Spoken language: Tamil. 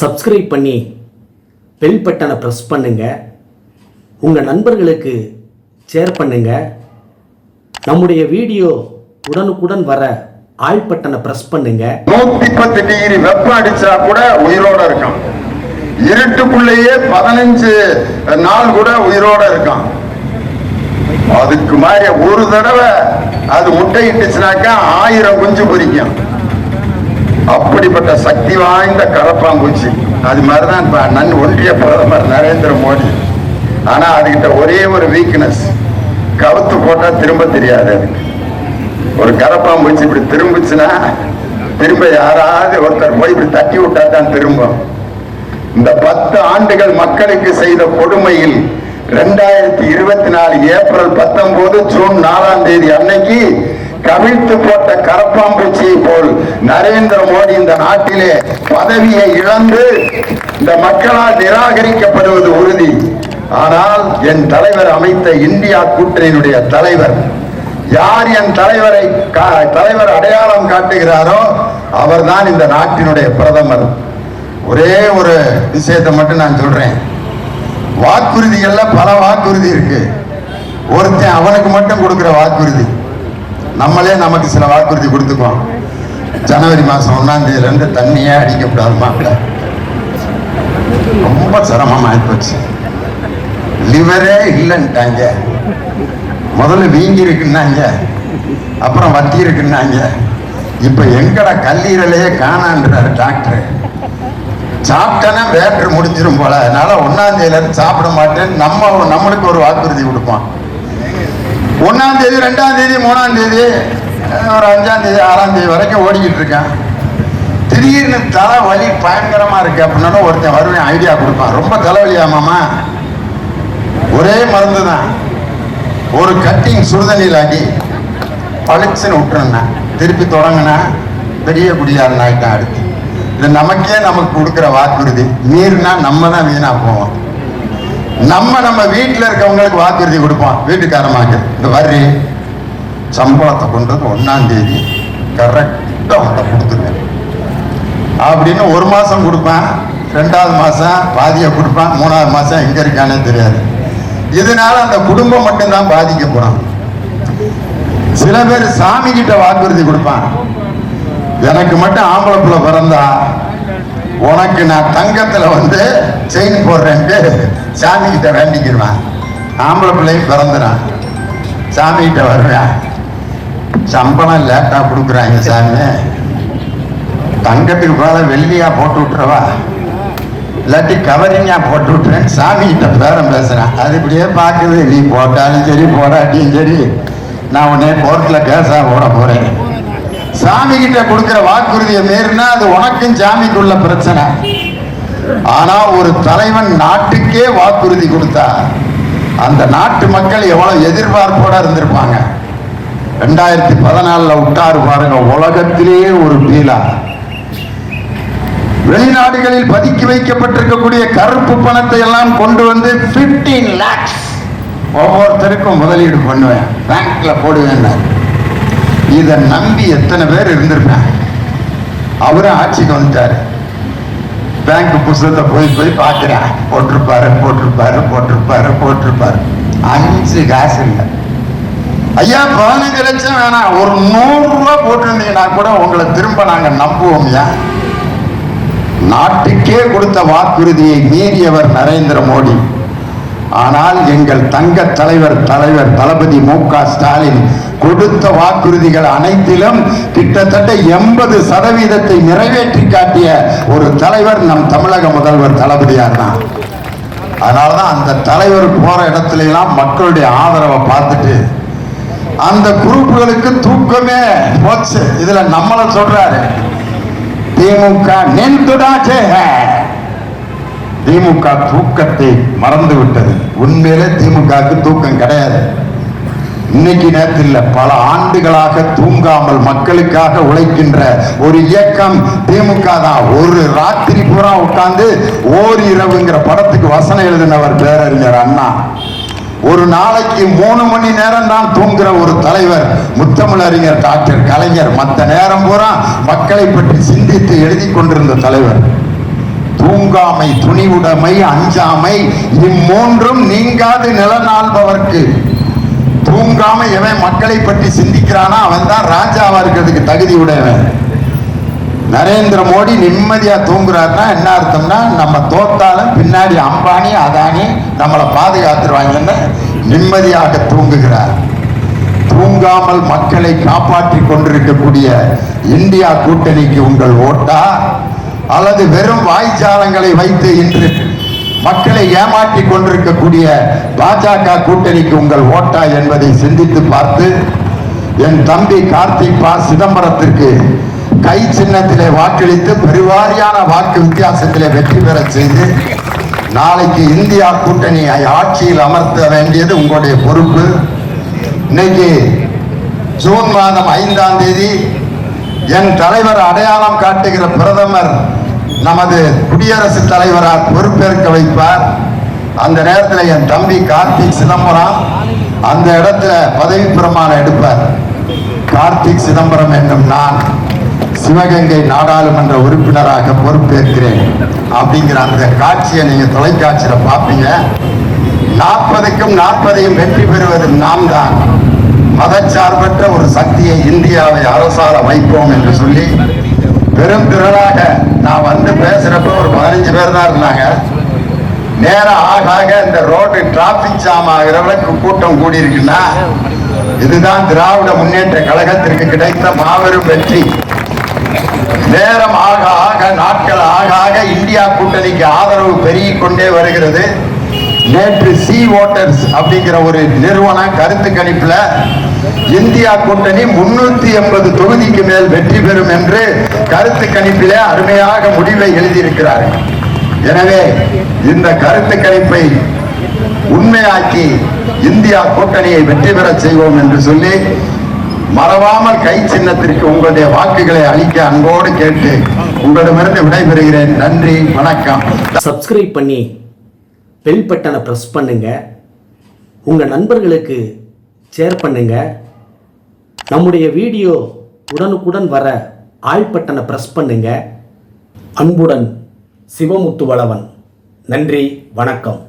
சப்ஸ்கிரைப் பண்ணி பெல் பட்டனை ப்ரெஸ் பண்ணுங்கள் உங்கள் நண்பர்களுக்கு ஷேர் பண்ணுங்கள் நம்முடைய வீடியோ உடனுக்குடன் வர ஆல் பட்டனை ப்ரெஸ் பண்ணுங்க. நூத்தி பத்து டிகிரி வெப்பம் அடிச்சா கூட உயிரோட இருக்கான். இருட்டுக்குள்ளேயே பதினஞ்சு நாள் கூட உயிரோட இருக்கான். அதுக்கு மாதிரி ஒரு தடவை அது முட்டையிட்டுச்சுனாக்கா ஆயிரம் குஞ்சு பொறிக்கும். அப்படிப்பட்ட சக்தி வாய்ந்த கரப்பாம்பூச்சி அது மாதிரிதான் இப்ப நன் ஒன்றிய பிரதமர் நரேந்திர மோடி. ஆனா அதுகிட்ட ஒரே ஒரு வீக்னஸ் கவுத்து போட்டா திரும்ப தெரியாது அதுக்கு. ஒரு கரப்பாம்பூச்சி இப்படி திரும்பிச்சுன்னா திரும்ப யாராவது ஒருத்தர் போய் இப்படி தட்டி விட்டா தான் திரும்பும். இந்த பத்து ஆண்டுகள் மக்களுக்கு செய்த கொடுமையில் ரெண்டாயிரத்தி இருபத்தி நாலு ஏப்ரல் பத்தொன்பது ஜூன் நாலாம் தேதி அன்னைக்கு கவிழ்த்து போட்ட கரப்பாம்பூச்சியை போல் நரேந்திர மோடி இந்த நாட்டிலே பதவியை இழந்து இந்த மக்களால் நிராகரிக்கப்படுவது உறுதி. ஆனால் என் தலைவர் அமைத்த இந்தியா கூட்டணியினுடைய தலைவர் யார் என் தலைவரை கா- தலைவர் அடையாளம் காட்டுகிறாரோ அவர்தான் இந்த நாட்டினுடைய பிரதமர். ஒரே ஒரு விஷயத்தை மட்டும் நான் சொல்றேன். வாக்குறுதிகள்ல பல வாக்குறுதி இருக்கு. ஒருத்தன் அவனுக்கு மட்டும் கொடுக்கிற நம்மளே நமக்கு சில வாக்குறுதி கொடுத்துக்குவோம். ஜனவரி மாசம் ஒன்னாம் தேதியில இருந்து தண்ணியே அடிக்கக்கூடாது மாப்பிள்ள ரொம்ப சிரமமா ஆயிப்போச்சு. லிவரே இல்லைன்ட்டாங்க. முதல்ல வீங்கி இருக்குன்னாங்க. அப்புறம் வத்தி இருக்குன்னாங்க. இப்ப எங்கட கல்லீரலையே காணான்றாரு டாக்டர். சாப்பிட்டனா வேற்று முடிஞ்சிடும் போல. அதனால ஒன்னாம் தேதியில இருந்து சாப்பிட மாட்டேன் நம்ம நம்மளுக்கு ஒரு வாக்குறுதி கொடுப்போம். ஒன்றாம் தேதி ரெண்டாம் தேதி மூணாம் தேதி ஒரு அஞ்சாம் தேதி ஆறாம் தேதி வரைக்கும் ஓடிக்கிட்டு இருக்கேன். திடீர்னு தலை வலி பயங்கரமாக இருக்கு அப்படின்னா ஒருத்தன் வருவேன் ஐடியா கொடுப்பான். ரொம்ப தலைவலியாமாமா ஒரே மருந்து தான் ஒரு கட்டிங் சுடுதண்ணியில் ஆக்கி பளிச்சுன்னு விட்டுருந்தா திருப்பி தொடங்கினா பெரிய குடியாரன் ஆகிட்டான் அடுத்து. இது நமக்கே நமக்கு கொடுக்குற வாக்குறுதி. மீறினா நம்ம தான் வீணாக போவோம். நம்ம நம்ம வீட்டில் இருக்கவங்களுக்கு வாக்குறுதி கொடுப்போம். வீட்டுக்காரமாக்கு இந்த வரி சம்பளத்தை கொண்டு வந்து தேதி கரெக்டாக உங்கள்கிட்ட கொடுத்துருவேன் அப்படின்னு ஒரு மாதம் கொடுப்பேன் ரெண்டாவது மாதம் பாதியை கொடுப்பேன் மூணாவது மாதம் எங்கே இருக்கானே தெரியாது. இதனால அந்த குடும்பம் மட்டும்தான் பாதிக்கப்படும் சில பேர் சாமி கிட்ட வாக்குறுதி கொடுப்பான் எனக்கு மட்டும் ஆம்பளை பிள்ளை பிறந்தா உனக்கு நான் தங்கத்தில் வந்து செயின் போடுறேன்ட்டு சாமி கிட்ட வேண்டிக்கிடுவேன் ஆம்பளை பிள்ளையும் பிறந்துறான். சாமி கிட்ட வருவேன். சம்பளம் லேட்டாக கொடுக்குறாங்க சாமி. தங்கத்துக்கு மேலே வெள்ளியா போட்டு விட்டுறவா? இல்லாட்டி கவரிங்காக போட்டு விட்டுறேன் சாமி கிட்ட பேரம் பேசுகிறேன் அது இப்படியே பார்க்குது. நீ போட்டாலும் சரி போடாட்டியும் சரி. நான் உடனே போர்ட்டில் கேஸாக போட போகிறேன் சாமி கிட்ட கொடுக்கிற வாக்குறுதியை மீறினா அது உனக்கும் சாமிக்குள்ள பிரச்சனை. ஆனா ஒரு தலைவன் நாட்டுக்கே வாக்குறுதி கொடுத்தா அந்த நாட்டு மக்கள் எவ்வளவு எதிர்பார்ப்போட இருந்திருப்பாங்க. ரெண்டாயிரத்தி பதினாலுல விட்டாரு பாருங்க உலகத்திலேயே ஒரு பீலா. வெளிநாடுகளில் பதுக்கி வைக்கப்பட்டிருக்கக்கூடிய கருப்பு பணத்தை எல்லாம் கொண்டு வந்து 15 லேக்ஸ் ஒவ்வொருத்தருக்கும் முதலீடு பண்ணுவேன். பேங்க்ல போடுவேன் இதை நம்பி எத்தனை பேர் இருந்திருப்பேன் அவரும் ஆட்சிக்கு வந்துட்டாரு. பேங்க் புஸ்தகத்தை போய் போய் பார்க்கிறேன் போட்டிருப்பாரு போட்டிருப்பாரு போட்டிருப்பாரு போட்டிருப்பாரு. அஞ்சு காசு இல்லை. ஐயா பதினஞ்சு லட்சம் வேணாம். ஒரு நூறு போட்டிருந்தீங்கன்னா கூட உங்களை திரும்ப நாங்கள் நம்புவோம் ஐயா நாட்டுக்கே கொடுத்த வாக்குறுதியை மீறியவர் நரேந்திர மோடி. ஆனால் எங்கள் தங்க தலைவர் தலைவர் தளபதி மு க ஸ்டாலின் கொடுத்த வாக்குறுதிகள் அனைத்திலும் கிட்டத்தட்ட எண்பது சதவீதத்தை நிறைவேற்றி காட்டிய ஒரு தலைவர் நம் தமிழக முதல்வர் தளபதியார் தான். அதனாலதான் அந்த தலைவர் போற இடத்துல எல்லாம் மக்களுடைய ஆதரவை பார்த்துட்டு அந்த குரூப்புகளுக்கு தூக்கமே போச்சு. இதுல நம்மளை சொல்றாரு திமுக நின்றுடாச்சே திமுக தூக்கத்தை மறந்து விட்டது. உண்மையிலே திமுகவுக்கு தூக்கம் கிடையாது. இன்னைக்கு நேரத்தில் பல ஆண்டுகளாக தூங்காமல் மக்களுக்காக உழைக்கின்ற ஒரு இயக்கம் திமுக தான். ஒரு ராத்திரி பூரா உட்கார்ந்து ஓரிரவுங்கிற படத்துக்கு வசனம் எழுதினவர் பேரறிஞர் அண்ணா. ஒரு நாளைக்கு மூணு மணி நேரம் தான் தூங்குற ஒரு தலைவர் முத்தமிழறிஞர் டாக்டர் கலைஞர். மற்ற நேரம் பூரா மக்களை பற்றி சிந்தித்து எழுதி கொண்டிருந்த தலைவர். தூங்காமை துணிவுடைமை அஞ்சாமை இம்மூன்றும் நீங்காது நிலநாள்பவர்க்கு. தூங்காம எவன் மக்களை பற்றி சிந்திக்கிறானா அவன் தான் ராஜாவா இருக்கிறதுக்கு தகுதி உடையவன். நரேந்திர மோடி நிம்மதியா தூங்குறாருன்னா என்ன அர்த்தம்னா நம்ம தோத்தாலும் பின்னாடி அம்பானி அதானி நம்மளை பாதுகாத்துருவாங்கன்னு நிம்மதியாக தூங்குகிறார். தூங்காமல் மக்களை காப்பாற்றி கொண்டிருக்கக்கூடிய இந்தியா கூட்டணிக்கு உங்கள் ஓட்டா? அல்லது வெறும் வாய்ச்சாலங்களை வைத்து இன்று மக்களை ஏமாற்றி கொண்டிருக்கக்கூடிய பாஜக கூட்டணிக்கு உங்கள் ஓட்டா என்பதை சிந்தித்து பார்த்து என் தம்பி கார்த்திக் பா சிதம்பரத்திற்கு கை சின்னத்திலே வாக்களித்து பெருவாரியான வாக்கு வித்தியாசத்திலே வெற்றி பெறச் செய்து நாளைக்கு இந்தியா கூட்டணியை ஆட்சியில் அமர்த்த வேண்டியது உங்களுடைய பொறுப்பு. இன்னைக்கு ஜூன் மாதம் ஐந்தாம் தேதி என் தலைவர் அடையாளம் காட்டுகிற பிரதமர் நமது குடியரசுத் தலைவரால் பொறுப்பேற்க வைப்பார். அந்த நேரத்தில் என் தம்பி கார்த்திக் சிதம்பரம் அந்த இடத்துல பதவி பிரமாணம் எடுப்பார். கார்த்திக் சிதம்பரம் என்னும் நான் சிவகங்கை நாடாளுமன்ற உறுப்பினராக பொறுப்பேற்கிறேன். அப்படிங்கிற அந்த காட்சியை நீங்கள் தொலைக்காட்சியில் பார்ப்பீங்க. நாற்பதுக்கும் நாற்பதையும் வெற்றி பெறுவது நாம் தான் மதச்சார்பற்ற ஒரு சக்தியை இந்தியாவை அரசால வைப்போம் என்று சொல்லி பெரும் திரளாக நான் வந்து பேசுறப்ப ஒரு பதினஞ்சு பேர் தான் இருந்தாங்க. நேரம் ஆக ஆக இந்த ரோடு டிராபிக் ஜாம் ஆகிற அளவுக்கு கூட்டம் கூடி இருக்குன்னா இதுதான் திராவிட முன்னேற்ற கழகத்திற்கு கிடைத்த மாபெரும் வெற்றி. நேரம் ஆக ஆக நாட்கள் ஆக ஆக இந்தியா கூட்டணிக்கு ஆதரவு பெருகிக் கொண்டே வருகிறது. நேற்று சி ஓட்டர்ஸ் அப்படிங்கிற ஒரு நிறுவனம் கருத்து கணிப்புல இந்தியா கூட்டணி முன்னூத்தி எண்பது தொகுதிக்கு மேல் வெற்றி பெறும் என்று கருத்து கணிப்பிலே அருமையாக முடிவை எழுதியிருக்கிறார்கள் எனவே இந்த கருத்து கணிப்பை உண்மையாக்கி இந்தியா கூட்டணியை வெற்றி பெறச் செய்வோம் என்று சொல்லி மறவாமல் கை சின்னத்திற்கு உங்களுடைய வாக்குகளை அளிக்க அன்போடு கேட்டு உங்களிடமிருந்து விடைபெறுகிறேன். நன்றி வணக்கம். சப்ஸ்கிரைப் பண்ணி பெல் பட்டனை ப்ரெஸ் பண்ணுங்க. உங்கள் நண்பர்களுக்கு ஷேர் பண்ணுங்க. நம்முடைய வீடியோ உடனுக்குடன் வர ஆள் பட்டனை ப்ரெஸ் பண்ணுங்க. அன்புடன் சிவமுத்து வளவன் நன்றி வணக்கம்.